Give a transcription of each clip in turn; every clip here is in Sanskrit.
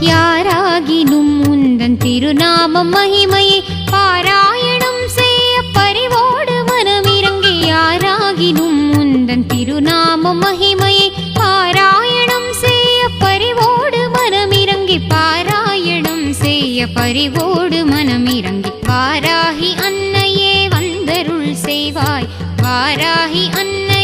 யாராகினும் உந்தன் திருநாமம் மகிமையை பாராயணம் செய்ய பரிவோடு மனமிறங்கி யாராகினும் உந்தன் திருநாமம் மகிமையை பாராயணம் செய்ய பரிவோடு மனமிறங்கி பாராயணம் செய்ய பரிவோடு மனமிறங்கி வாராகி அன்னையே வந்தருள் செய்வாய். வாராகி அன்னையே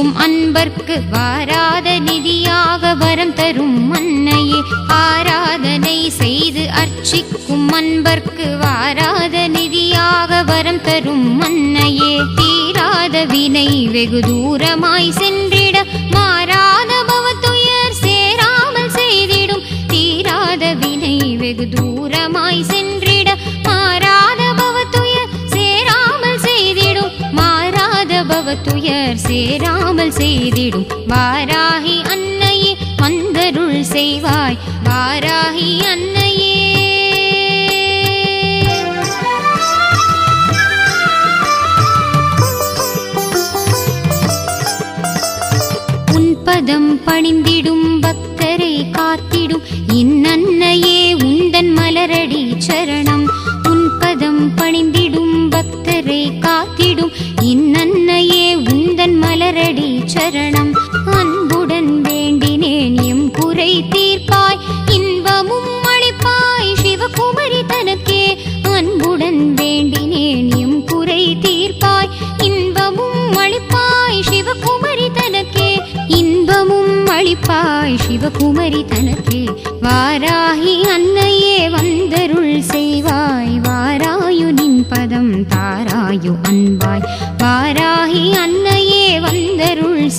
அர்ச்சிக்கும் அன்பர்க்கு வாராத நிதியாக வரம் தரும் மன்னையே. ஆராதனை செய்து அர்ச்சிக்கும் அன்பர்க்கு வாராத நிதியாக வரம் தரும் மன்னையே. தீராத வினை வெகு தூரமாய் சென்றிட மாறாத பவத்துயர் சேராமல் செய்திடும். தீராத வினை வெகு தூரமாய் சென்று துயர் சேராமல் செய்திடும். வாராகி அன்னையே வந்தருள் செய்வாய். வாராகி அன்னையே. உன் பதம் பணிந்திடும் பக்தரை காத்திடும். இன்னன்னையே உந்தன் மலரடி சரணம். உன் பதம் பணிந்திடும் பக்தரை காத்திடும். அடி சரணம். அன்புடன் வேண்டினேன் எம் குறை தீர்ப்பாய். இன்பமும் அளிப்பாய் சிவகுமரி தனக்கே. அன்புடன் வேண்டினேன் எம் குறை தீர்ப்பாய். இன்பமும் அளிப்பாய் சிவகுமரி தனக்கே. இன்பமும் அளிப்பாய் சிவகுமரி தனக்கே. வாராகி அன்னையே வந்தருள் செய்வாய். வாராயு நின் பதம் தாராயு அன்பாய். வாராகி அன்னையே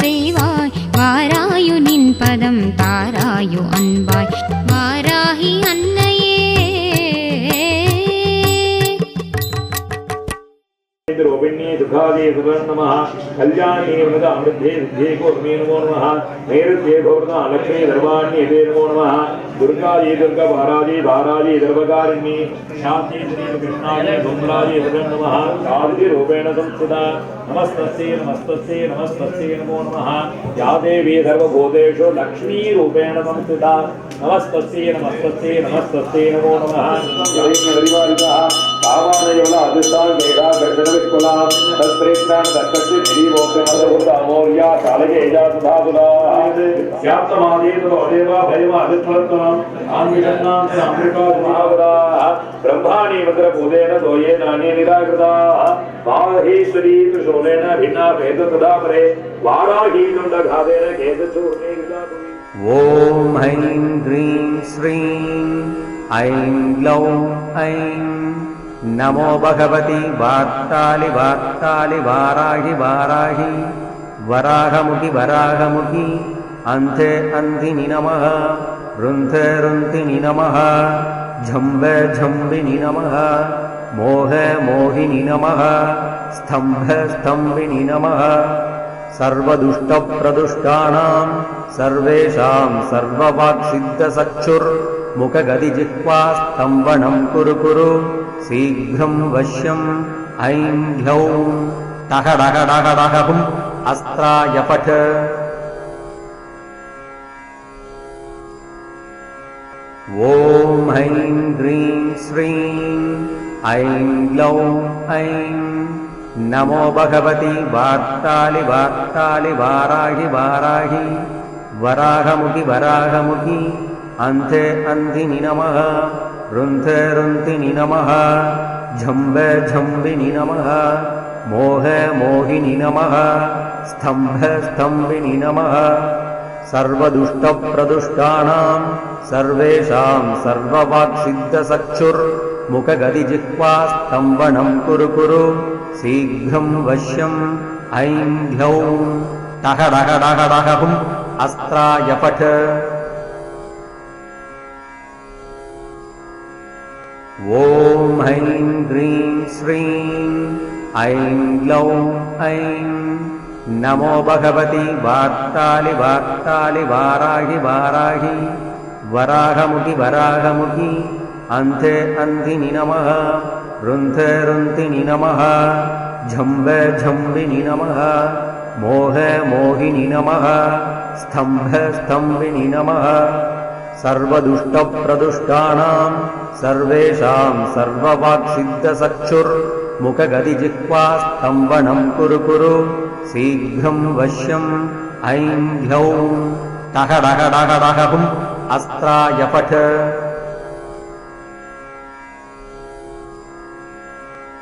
செய்வாய் வாராயு நின் பதம் தாராயு அன்பாய் வாராகி அன்னையே द्रौपिण्ये दुःखादे सुभं नमः कल्याणे मृद अमृद्धे विद्ये गोर्मे नमो नमः नैऋत्ये भवृता लक्ष्मी धर्माण्ये ते नमो दुर्गा जी दुर्गा भाराजी धाराजी दर्भकारिणी शांति, श्री कृष्णाजी भुमराजी हृदय नम कालजी रूपेण संस्थिता नमस्त नमस्त नमस्त नमो नम। या देवी लक्ष्मी रूपेण संस्थिता நமஸ்தே நமஸ்தே நமஸ்தே நமோ நம காமானயோல அதிர்ஷ்டான் வேதா தர்சனவிற்குலாம் தத்ரேத்தான் தத்தத்து ஸ்ரீவோக்த மதபூதாமோர்யா காலகே ஏஜா சுதாதுலா யாப்தமாதேதுர அதேவா பயவா அதிர்ஷ்டத்வம் ஆன்மிகன்னாந்த அமிர்தா மகாவதா பிரம்மாணி மந்திர பூதேன தோயேனானே நிராகிருதா மாஹேஸ்வரி त्रिशूलेन भिन्ना भेद तदा परे वाराहीदुण्डघातेन केदचूर्णे विदातुवि ॐ ऐं ह्रीं श्रीं ऐं ग्लौं ऐं नमो भगवति वार्तालि वार्तालि वाराहि वाराहि वराहमुखि वराहमुखि अन्ते अन्धिनि नमः रुन्धे रुन्धिनि नमः झम्ब झम्बिनि नमः मोह मोहिनि नमः स्तम्भ स्तम्भिनि नमः सर्वदुष्टप्रदुष्टानां सर्वेषां सर्ववाक्सिद्धसक्षुर्मुखगदिजिह्वास्तम्भनं कुरु कुरु। शीघ्रं वश्यम् ऐं ह्यौं टहडहडहडहुम् अस्त्राय पठ। ॐ ऐं ह्रीं श्रीं ऐं ग्लौं ऐं नमो भगवति वार्तालि वार्तालि वाराहि वाराहि। वराहमुखि वराहमुखि। अन्ते अन्धिनि नमः। रुन्धे रुन्धिनि नमः। झम्ब झम्बिनि नमः। मोह मोहिनि नमः। स्तम्भ स्तम्भिनि नमः। सर्वदुष्टप्रदुष्टानां सर्वेषां सर्ववाक्सिद्धसक्षुर्मुखगदिजिह्वास्तम्भनं कुरु कुरु शीघ्रं वश्यम् ऐं ह्यौं टहडहडहडहुम् अस्त्राय पठ ॐ ऐं ह्रीं श्रीं ऐं ग्लौं ऐं नमो भगवति वार्तालि वार्तालि वाराहि वाराहि। वराहमुखि वराहमुखि अन्ते अन्धिनि नमः रुन्धे रुन्धिनि नमः झम्ब झम्बिनि नमः मोह मोहिनि नमः स्तम्भ स्तम्भिनि नमः। सर्वदुष्टप्रदुष्टानां सर्वेषां सर्ववाक्सिद्धसक्षुर्मुखगतिजिह्वा स्तम्भनं कुरु कुरु शीघ्रं वश्यम् ऐं ह्यौं टहडहडहडहुम् अस्त्राय पठ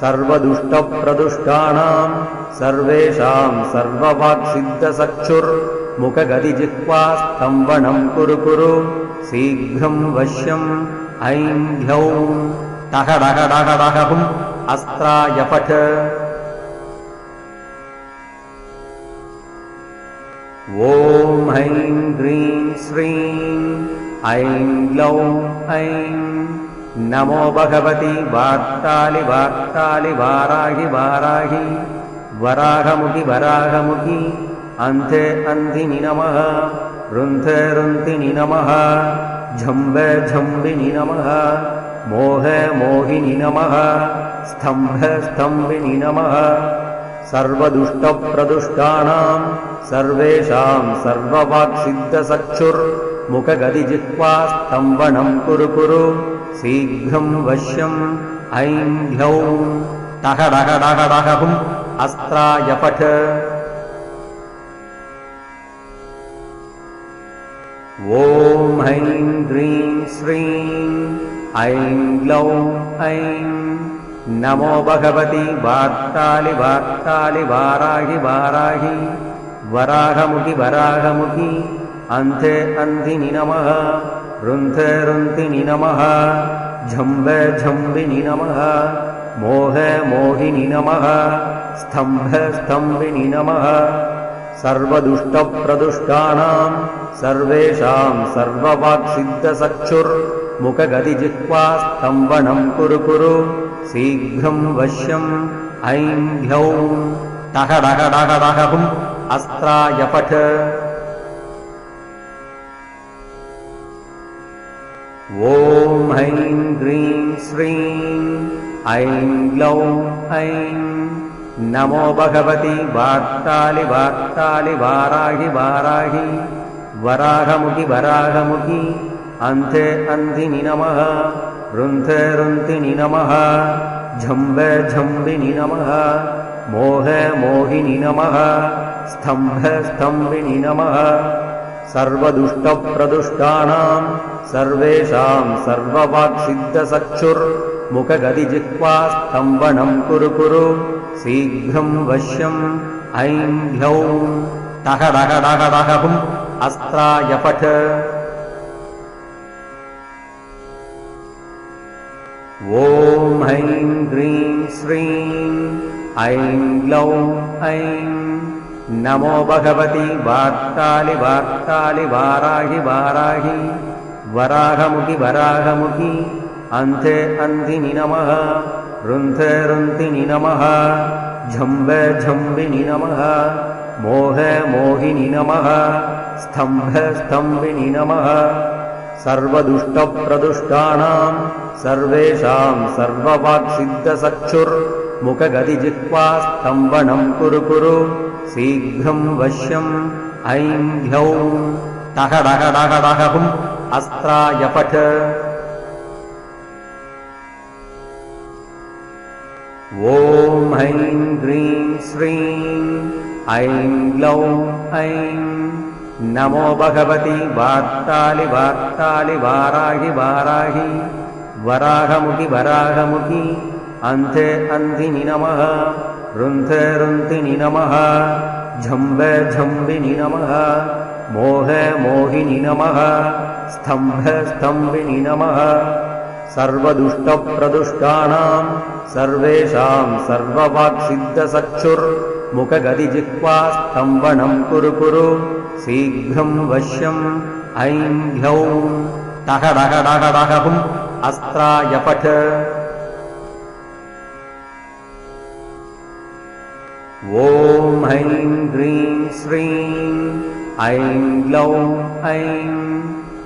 सर्वदुष्टप्रदुष्टानां सर्वेषां सर्ववाक्सिद्धसक्षुर्मुखगतिजिह्वा स्तम्भनं कुरु कुरु शीघ्रं वश्यम् ऐं ह्यौं टहडहडहडहुम् अस्त्राय पठ। ॐ ऐं ह्रीं श्रीं ऐं ग्लौं ऐं नमो भगवति वार्तालि वार्तालि वाराहि वाराहि। वराहमुखि वराहमुखि। अन्ते अन्धिनि नमः। रुन्धे रुन्धिनि नमः। झम्ब झम्बिनि नमः। मोह मोहिनि नमः। स्तम्भ स्तम्भिनि नमः। सर्वदुष्टप्रदुष्टानां सर्वेषां सर्ववाक्सिद्धसक्षुर्मुखगतिजिह्वा स्तम्भनं कुरु कुरु शीघ्रं वश्यम् ऐं ह्यौं टहडहडहडहुम् ऐं ग्लौं ऐं नमो भगवति वार्तालि वार्तालि वाराहि वाराहि। वराहमुखि वराहमुखि अन्ते अन्धिनि नमः रुन्धे रुन्धिनि नमः झम्ब झम्बिनि नमः मोह मोहिनि नमः स्तम्भ स्तम्भिनि नमः। सर्वदुष्टप्रदुष्टानां सर्वेषां सर्ववाक्सिद्धसक्षुर्मुखगतिजिह्वा स्तम्भनं कुरु कुरु शीघ्रं वश्यम् ऐं ह्यौं टहडहडहडहुम् अस्त्राय ॐ ऐं ह्रीं श्रीं ऐं ग्लौं ऐं नमो भगवति वार्तालि वार्तालि वाराहि वाराहि वराहमुखि वराहमुखि अन्ते अन्धिनि नमः रुन्धे रुन्धिनि नमः झम्ब झम्बिनि नमः मोह मोहिनि नमः स्तम्भ स्तम्भिनि नमः सर्वदुष्टप्रदुष्टानां सर्वेषां सर्ववाक्सिद्धसक्षुर्मुखगतिजिह्वा स्तम्भनं कुरु कुरु। शीघ्रं वश्यम् ऐं ह्यौं टहडहडहडहुम् अस्त्राय पठ। ॐ ऐं ह्रीं श्रीं ऐं ग्लौं ऐं नमो भगवति वार्तालि वार्तालि वाराहि वाराहि वराहमुखि वराहमुखि अन्ते अन्धिनि नमः रुन्धे रुन्धिनि नमः झम्ब झम्बिनि नमः मोह मोहिनि नमः स्तम्भ स्तम्भिनि नमः सर्वदुष्टप्रदुष्टानां सर्वेषां सर्ववाक्सिद्धसक्षुर्मुखगतिजिह्वा स्तम्भनं कुरु कुरु शीघ्रं वश्यम् ऐं ह्यौं टहडहडहडहुम् अस्त्राय पठ ॐ ऐं ह्रीं श्रीं ऐं ग्लौं ऐं नमो भगवति वार्तालि वार्तालि वाराहि वाराहि वराहमुखि वराहमुखि अन्ते अन्धिनि नमः रुन्थे रुन्तिनि नमः झम्ब झम्बिनि नमः मोह मोहिनि नमः स्तम्भ स्तम्भिनि नमः सर्वदुष्टप्रदुष्टानां सर्वेषां सर्ववाक्सिद्धसक्षुर्मुखगदिजिह्वास्तम्भनं कुरु कुरु शीघ्रं वश्यम् ऐं ह्यौं टहडहडहडहुम् अस्त्राय पठ ॐ ऐं ह्रीं श्रीं ऐं ग्लौं ऐं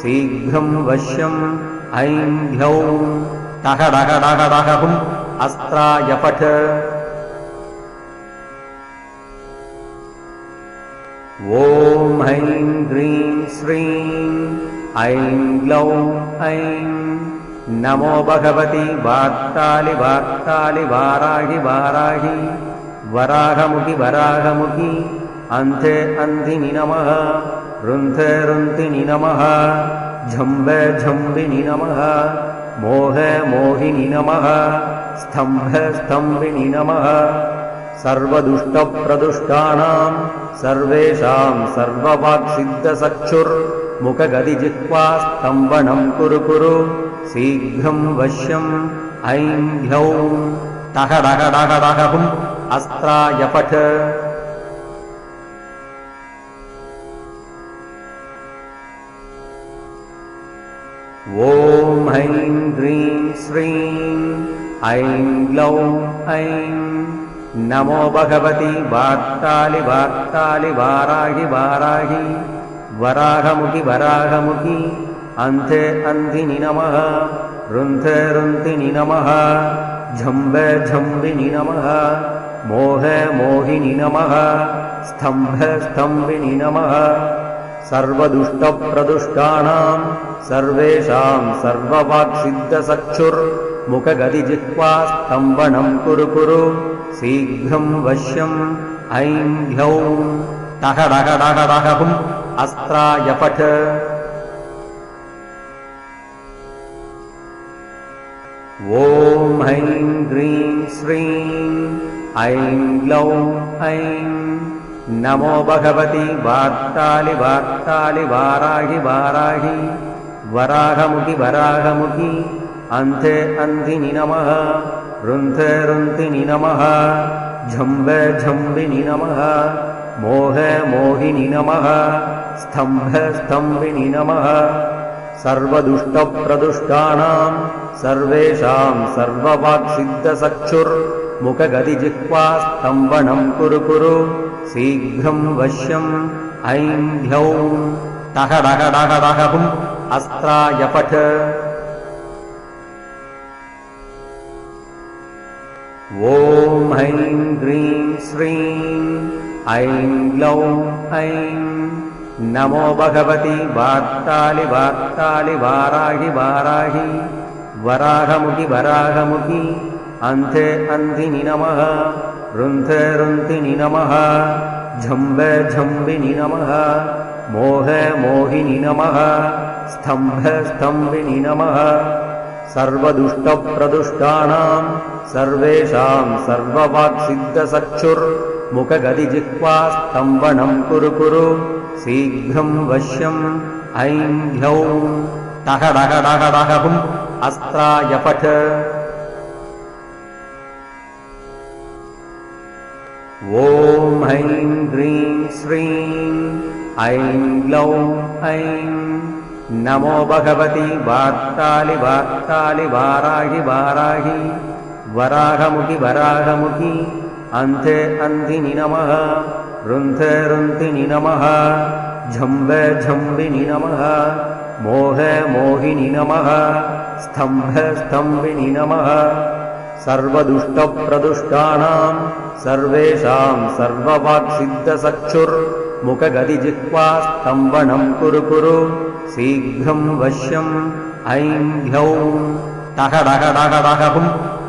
शीघ्रं वश्यम् ऐं ह्यौं टहडहडहडहुम् अस्त्राय पठ। ॐ ऐं ह्रीं श्रीं ऐं ग्लौं ऐं नमो भगवति वार्तालि वार्तालि वाराहि वाराहि। वराहमुखि वराहमुखि अन्ते अन्धिनि नमः रुन्थे रुन्तिनि नमः। झम्ब झम्बिनि नमः। मोह मोहिनि नमः। स्तम्भ स्तम्भिनि नमः। सर्वदुष्टप्रदुष्टानां सर्वेषां सर्ववाक्सिद्धसक्षुर्मुखगदिजिह्वास्तम्भनं कुरु कुरु। शीघ्रं वश्यम् ऐं ह्यौं। टहडहडहडहुम् अस्त्राय ॐ ऐं ह्रीं श्रीं ऐं ग्लौं ऐं नमो भगवति वार्तालि वार्तालि वाराहि वाराहि वराहमुखि वराहमुखि अन्ते अन्धिनि नमः रुन्थे रुन्तिनि नमः झम्ब झम्बिनि नमः मोह मोहिनि नमः स्तम्भ स्तम्भिनि नमः सर्वदुष्टप्रदुष्टानां सर्वेषां सर्ववाक्सिद्धसक्षुर्मुखगदिजिह्वास्तम्भनं कुरु कुरु। शीघ्रं वश्यम् ऐं ह्यौं टहडहडहडहुम् अस्त्राय पठ। ॐ ऐं ह्रीं श्रीं ऐं ग्लौं ऐं नमो भगवति वार्तालि वार्तालि वाराहि वाराहि वराहमुखि वराहमुखि। अन्ते अन्धिनि नमः। रुन्थे रुन्तिनि नमः। झम्ब झम्बिनि नमः। मोह मोहिनि नमः। स्तम्भ स्तम्भिनि नमः। सर्वदुष्टप्रदुष्टानां सर्वेषां सर्ववाक्सिद्धसक्षुर्मुखगदिजिह्वास्तम्भनं कुरु कुरु। शीघ्रं वश्यम् ऐं ह्यौं ॐ ऐं ह्रीं श्रीं ऐं ग्लौं ऐं नमो भगवति वार्तालि वार्तालि वाराहि वाराहि वराहमुखि वराहमुखि अन्ते अन्धिनि नमः रुन्थे रुन्तिनि नमः झम्ब झम्बिनि नमः मोह मोहिनि नमः स्तम्भ स्तम्भिनि नमः। सर्वदुष्टप्रदुष्टानां सर्वेषां सर्ववाक्सिद्धसक्षुर्मुखगदिजिह्वास्तम्भनं कुरु कुरु शीघ्रं वश्यम् ऐं ह्यौं टहडहडहडहुम् अस्त्राय पठ ॐ ऐं ह्रीं श्रीं ऐं ग्लौं ऐं नमो भगवति वार्तालि वार्तालि वाराहि वाराहि वराहमुखि वराहमुखि अन्ते अन्धिनि नमः रुन्थे रुन्तिनि नमः झम्ब झम्बिनि नमः मोह मोहिनि नमः स्तम्भ स्तम्भिनि नमः। सर्वदुष्टप्रदुष्टानां सर्वेषां सर्ववाक्सिद्धसक्षुर्मुखगदिजिह्वा स्तम्भनं कुरु कुरु। शीघ्रं वश्यम् ऐं ह्यौं टह डह डह डहुम्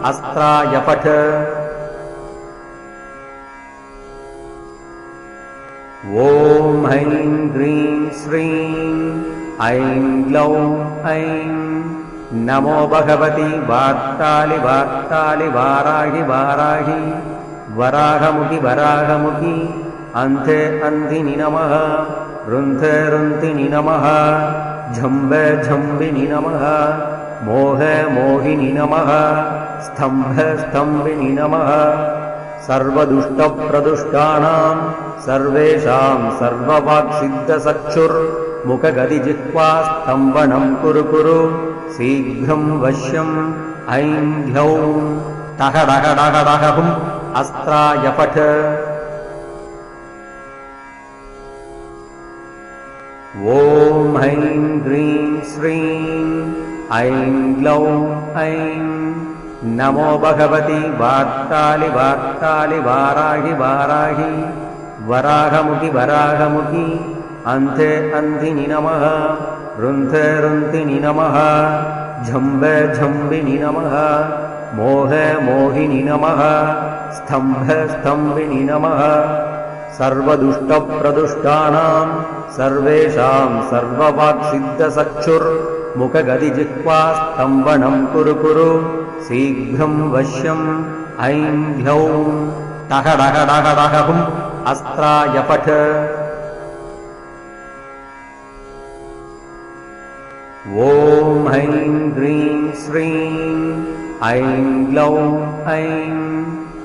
अस्त्राय पठ ॐ ऐं ह्रीं श्रीं ऐं ग्लौं ऐं नमो भगवति वार्तालि वार्तालि वाराहि वाराहि। वराहमुखि वराहमुखि अन्ते अन्धिनि नमः। रुन्ध रुन्धिनि नमः। झम्ब झम्बिनि नमः। मोह मोहिनि नमः। स्तम्भ स्तम्भिनि नमः। सर्वदुष्टप्रदुष्टानां सर्वेषां सर्ववाक्सिद्धसक्षुर्मुखगदिजिह्वा स्तम्भनं कुरु कुरु। शीघ्रं वश्यम् ऐं ह्यौं टह डह ॐ ऐं ह्रीं श्रीं ऐं ग्लौं ऐं नमो भगवति वार्तालि वार्तालि वाराहि वाराहि वराहमुखि वराहमुखि अन्ते अन्धिनि नमः रुन्ध रुन्धिनि नमः झम्ब झम्बिनि नमः मोह मोहिनि नमः स्तम्भ स्तम्भिनि नमः सर्वदुष्टप्रदुष्टानां सर्वेषां सर्ववाक्सिद्धसक्षुर्मुखगदिजिह्वा स्तम्भनं कुरु कुरु शीघ्रं वश्यम् ऐं ह्यौं टह डह डह डहुम् अस्त्राय पठ ॐ ऐं ह्रीं श्रीं ऐं ग्लौं ऐं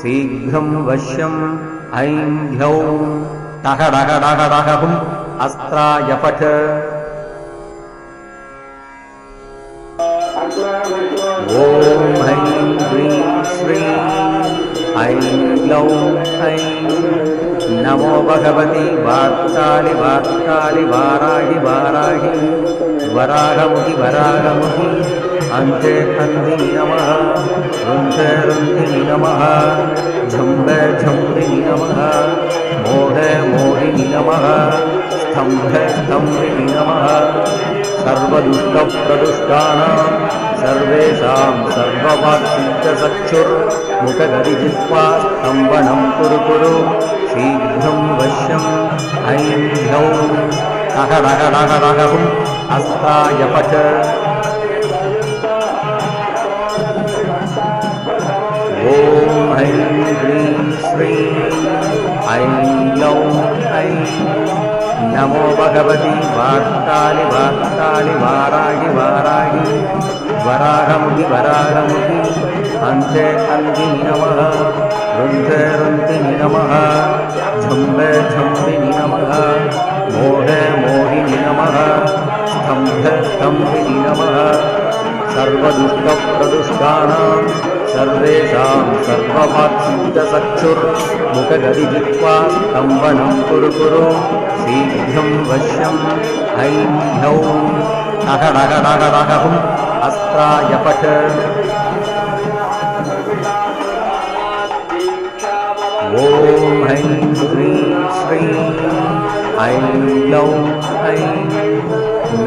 शीघ्रं वश्यम् ऐं ह्यौं टह डह डह डहुम् अस्त्राय पठ। ॐ ऐं ह्रीं श्रीं ऐं ग्लौं ऐं नमो भगवति वार्तालि वार्तालि वाराहि वाराहि। वराहमुखि वराहमुखि अन्ते अन्धिनि नमः रुन्ध रुन्धिनि नमः झम्ब झम्बिनि नमः मोह मोहिनि नमः स्तम्भ स्तम्भिनि नमः सर्वदुष्टप्रदुष्टानां सर्वेषां सर्ववाक्सिद्धसक्षुर्मुखगदिजिह्वा स्तम्भनं कुरु कुरु शीघ्रं वश्यम् ऐं ह्यौं टह डह डह ॐ ऐं ह्रीं श्रीं ऐं ग्लौं ऐं नमो भगवति वार्तालि वार्तालि वाराहि वाराहि वराहमुखि वराहमुखि अन्ते अन्धिनि नमः रुन्ध रुन्धिनि नमः झम्ब झम्बिनि नमः मोह मोहिनि नमः स्तम्भ स्तम्भिनि नमः सर्वदुष्टप्रदुष्टानां सर्वेषां सर्ववाक्सिद्धसक्षुर्मुखगदिजिह्वा स्तम्भनं कुरु कुरु शीघ्रं वश्यम् ऐं ह्यौं टह डह डह डहुम् अस्त्राय पठ। ॐ ऐं ह्रीं श्रीं ऐं ग्लौं ऐं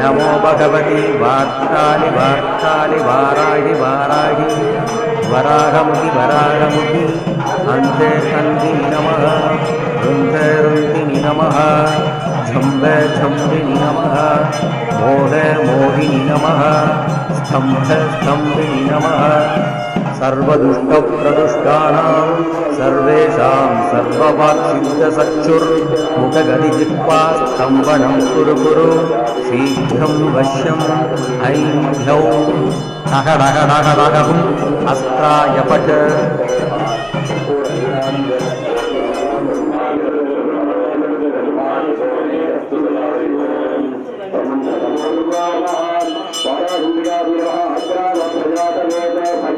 नमो भगवति वार्तालि वार्तालि वाराहि वाराहि वराहमुखि वराहमुखि अन्ते अन्धिनि नमः रुन्ध रुन्धिनि नमः झम्ब झम्बिनि नमः मोह मोहिनि नमः स्तम्भ स्तम्भिनि नमः सर्वदुष्टप्रदुष्टानां सर्वेषां सर्ववाक्सिद्धसक्षुर्मुखगतिजिह्वास्तम्भनं कुरु कुरु शीघ्रं वश्यम् ऐं ह्यौं हहडहडहडहुम् अस्त्राय पठ పరాధుగా అగ్రామ ప్రజాతమే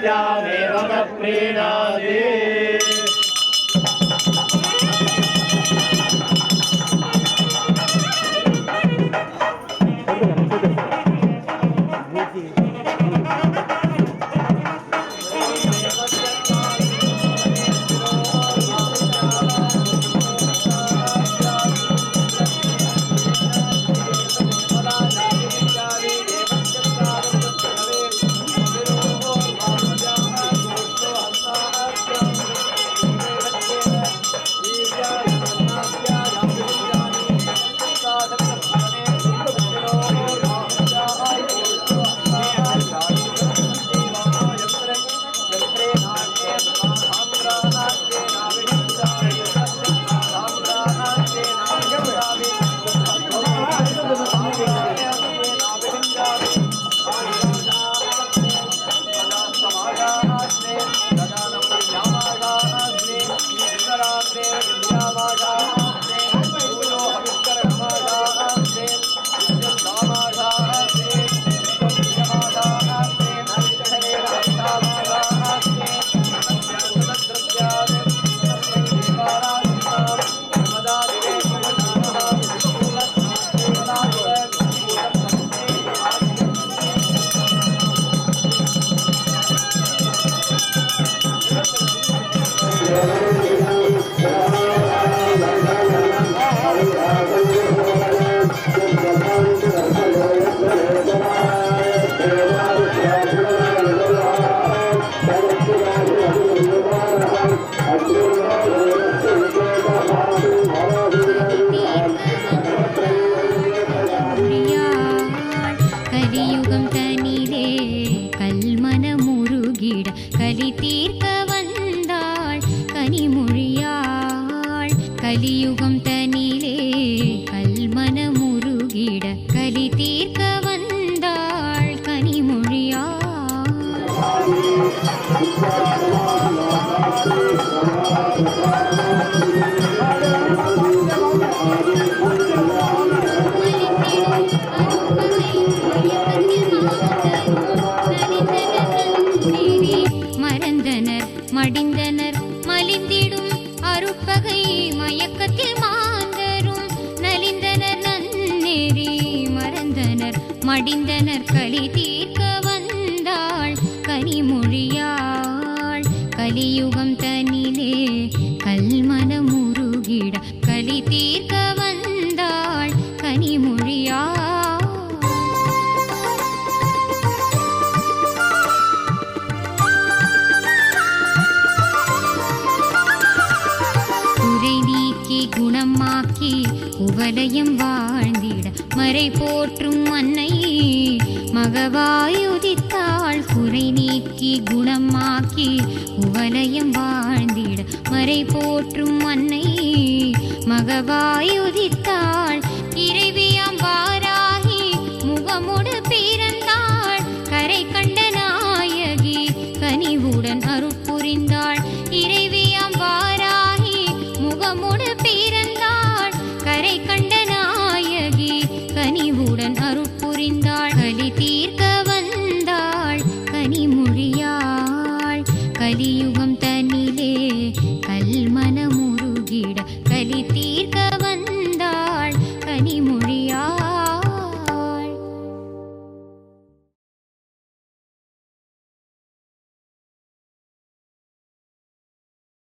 ध्यामेव प्रीणादि குணமாக்கி உவலயம் வாழ்ந்திட மறை போற்றும் அன்னை மகவாயுதித்தாள்.